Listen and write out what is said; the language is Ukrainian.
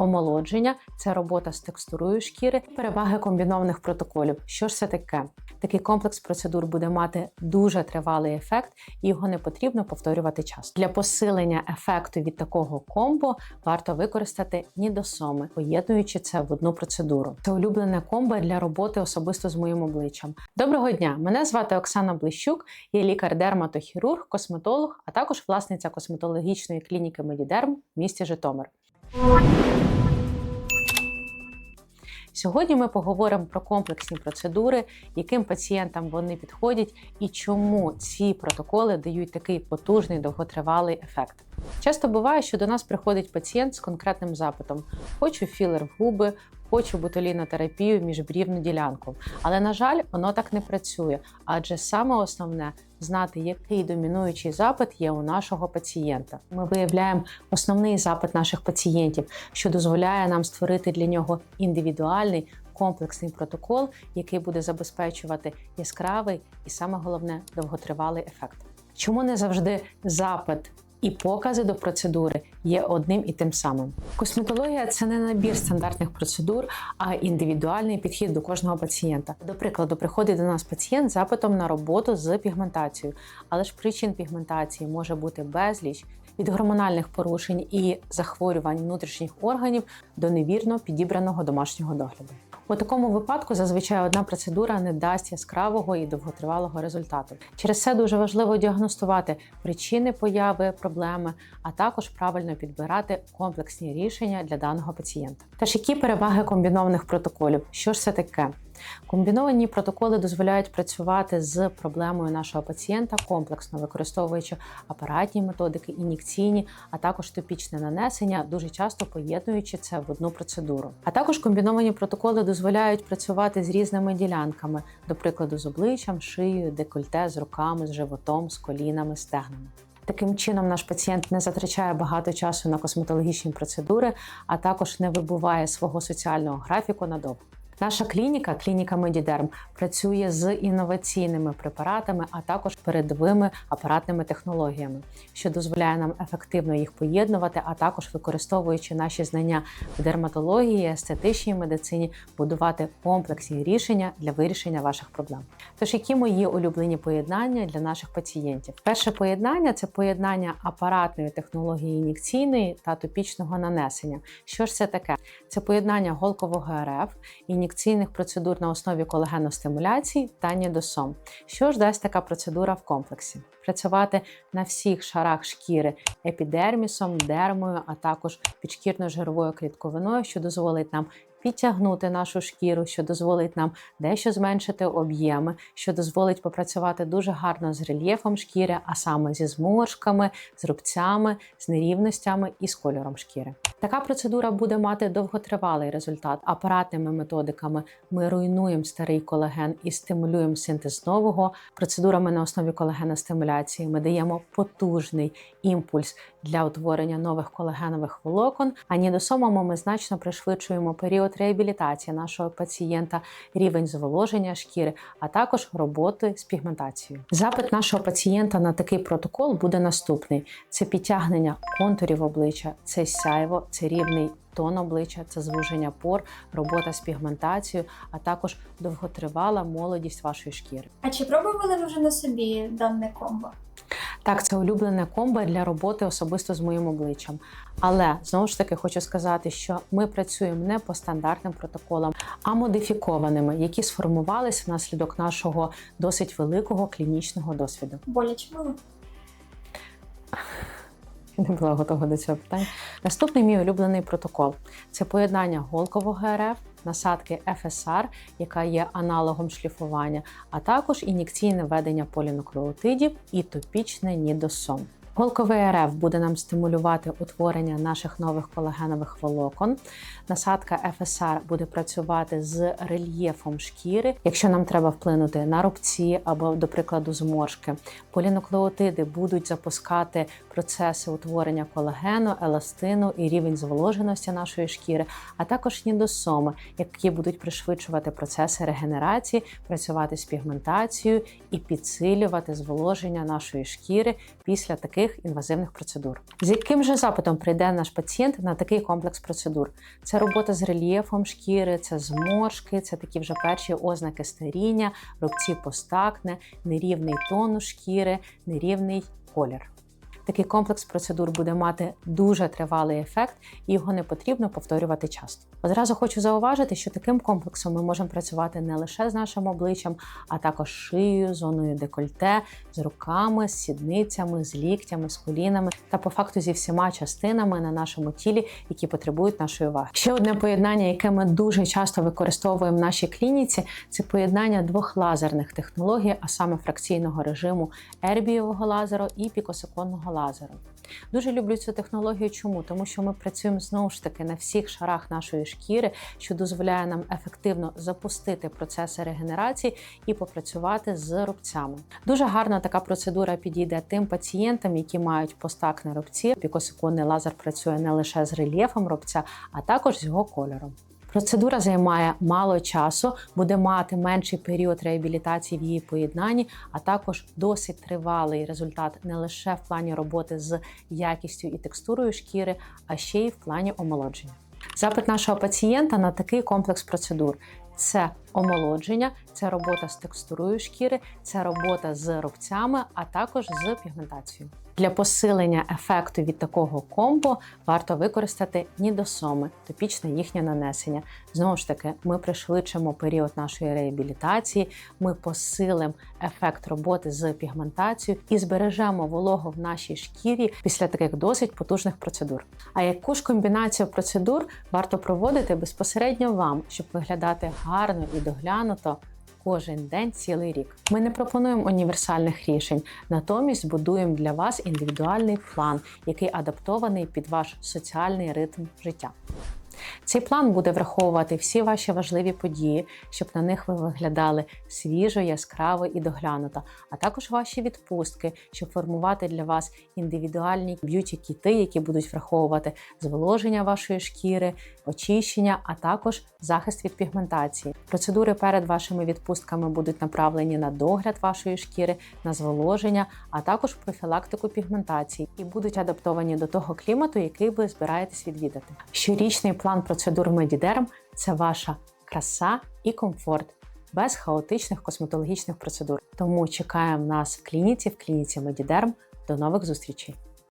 Омолодження це робота з текстурою шкіри, переваги комбінованих протоколів. Що ж це таке? Такий комплекс процедур буде мати дуже тривалий ефект, і його не потрібно повторювати часто. Для посилення ефекту від такого комбо варто використати нідосоми, поєднуючи це в одну процедуру. Це улюблене комбо для роботи особисто з моїм обличчям. Доброго дня! Мене звати Оксана Блищук, я лікар-дерматохірург, косметолог, а також власниця косметологічної клініки Медідерм в місті Житомир. Сьогодні ми поговоримо про комплексні процедури, яким пацієнтам вони підходять і чому ці протоколи дають такий потужний довготривалий ефект. Часто буває, що до нас приходить пацієнт з конкретним запитом: хочу філер в губи, хочу ботулінотерапію міжбрівну ділянку. Але на жаль, воно так не працює, адже саме основне знати, який домінуючий запит є у нашого пацієнта. Ми виявляємо основний запит наших пацієнтів, що дозволяє нам створити для нього індивідуальний. Комплексний протокол, який буде забезпечувати яскравий і саме головне довготривалий ефект. Чому не завжди запит і покази до процедури є одним і тим самим? Косметологія це не набір стандартних процедур, а індивідуальний підхід до кожного пацієнта. До прикладу, приходить до нас пацієнт з запитом на роботу з пігментацією, але ж причин пігментації може бути безліч. Від гормональних порушень і захворювань внутрішніх органів до невірно підібраного домашнього догляду. У такому випадку зазвичай одна процедура не дасть яскравого і довготривалого результату. Через це дуже важливо діагностувати причини появи проблеми, а також правильно підбирати комплексні рішення для даного пацієнта. Тож які переваги комбінованих протоколів? Що ж це таке? Комбіновані протоколи дозволяють працювати з проблемою нашого пацієнта комплексно, використовуючи апаратні методики, ін'єкційні, а також топічне нанесення, дуже часто поєднуючи це в одну процедуру. А також комбіновані протоколи дозволяють працювати з різними ділянками, до прикладу, з обличчям, шиєю, декольте, з руками, з животом, з колінами, стегнами. Таким чином, наш пацієнт не затрачає багато часу на косметологічні процедури, а також не вибуває свого соціального графіку надовго. Наша клініка, клініка Медідерм, працює з інноваційними препаратами, а також передовими апаратними технологіями, що дозволяє нам ефективно їх поєднувати, а також використовуючи наші знання в дерматології, естетичній медицині, будувати комплексні рішення для вирішення ваших проблем. Тож, які мої улюблені поєднання для наших пацієнтів? Перше поєднання це поєднання апаратної технології ін'єкційної та топічного нанесення. Що ж це таке? Це поєднання голкового РФ, ін'єкційних процедур на основі колагеностимуляції та нідосом. Що ж дасть така процедура в комплексі? Працювати на всіх шарах шкіри епідермісом, дермою, а також підшкірно-жировою клітковиною, що дозволить нам підтягнути нашу шкіру, що дозволить нам дещо зменшити об'єми, що дозволить попрацювати дуже гарно з рельєфом шкіри, а саме зі зморшками, з рубцями, з нерівностями і з кольором шкіри. Така процедура буде мати довготривалий результат. Апаратними методиками ми руйнуємо старий колаген і стимулюємо синтез нового. Процедурами на основі колагеностимуляції ми даємо потужний імпульс для утворення нових колагенових волокон. А нідосомами ми значно пришвидшуємо період реабілітації нашого пацієнта, рівень зволоження шкіри, а також роботи з пігментацією. Запит нашого пацієнта на такий протокол буде наступний: це підтягнення контурів обличчя, це сяйво, це рівний. Тон обличчя, це звуження пор, робота з пігментацією, а також довготривала молодість вашої шкіри. А чи пробували ви вже на собі дане комбо? Так, це улюблене комбо для роботи особисто з моїм обличчям. Але знову ж таки хочу сказати, що ми працюємо не по стандартним протоколам, а модифікованими, які сформувалися внаслідок нашого досить великого клінічного досвіду. Боляче було? Не була готова до цього питання. Наступний мій улюблений протокол це поєднання голкового РФ, насадки FSR, яка є аналогом шліфування, а також ін'єкційне введення полінуклеотидів і топічне нідосом. Голковий РФ буде нам стимулювати утворення наших нових колагенових волокон. Насадка FSR буде працювати з рельєфом шкіри, якщо нам треба вплинути на рубці або, до прикладу, зморшки. Полінуклеотиди будуть запускати процеси утворення колагену, еластину і рівень зволоженості нашої шкіри, а також нідосоми, які будуть пришвидшувати процеси регенерації, працювати з пігментацією і підсилювати зволоження нашої шкіри після таких таких інвазивних процедур. З яким же запитом прийде наш пацієнт на такий комплекс процедур? Це робота з рельєфом шкіри, це зморшки, це такі вже перші ознаки старіння, рубці постакне, нерівний тонус шкіри, нерівний колір. Такий комплекс процедур буде мати дуже тривалий ефект, і його не потрібно повторювати часто. Одразу хочу зауважити, що таким комплексом ми можемо працювати не лише з нашим обличчям, а також шиєю, зоною декольте, з руками, з сідницями, з ліктями, з колінами та по факту зі всіма частинами на нашому тілі, які потребують нашої уваги. Ще одне поєднання, яке ми дуже часто використовуємо в нашій клініці, це поєднання двох лазерних технологій, а саме фракційного режиму ербієвого лазеру і пікосекундного лазеру. Дуже люблю цю технологію. Чому? Тому що ми працюємо знову ж таки на всіх шарах нашої шкіри, що дозволяє нам ефективно запустити процеси регенерації і попрацювати з рубцями. Дуже гарна така процедура підійде тим пацієнтам, які мають постакне рубці. Пікосекундний лазер працює не лише з рельєфом рубця, а також з його кольором. Процедура займає мало часу, буде мати менший період реабілітації в її поєднанні, а також досить тривалий результат не лише в плані роботи з якістю і текстурою шкіри, а ще й в плані омолодження. Запит нашого пацієнта на такий комплекс процедур. Це омолодження, це робота з текстурою шкіри, це робота з рубцями, а також з пігментацією. Для посилення ефекту від такого комбо варто використати нідосоми, топічне їхнє нанесення. Знову ж таки, ми пришвидшимо період нашої реабілітації, ми посилимо ефект роботи з пігментацією і збережемо вологу в нашій шкірі після таких досить потужних процедур. А яку ж комбінацію процедур варто проводити безпосередньо вам, щоб виглядати гарно і доглянуто кожен день цілий рік. Ми не пропонуємо універсальних рішень, натомість будуємо для вас індивідуальний план, який адаптований під ваш соціальний ритм життя. Цей план буде враховувати всі ваші важливі події, щоб на них ви виглядали свіжо, яскраво і доглянуто, а також ваші відпустки, щоб формувати для вас індивідуальні б'юті-кіти, які будуть враховувати зволоження вашої шкіри, очищення, а також захист від пігментації. Процедури перед вашими відпустками будуть направлені на догляд вашої шкіри, на зволоження, а також профілактику пігментації і будуть адаптовані до того клімату, який ви збираєтесь відвідати. Щорічний план процедур Медідерм це ваша краса і комфорт. Без хаотичних косметологічних процедур. Тому чекаємо нас в клініці, в клініці Медідерм. До нових зустрічей!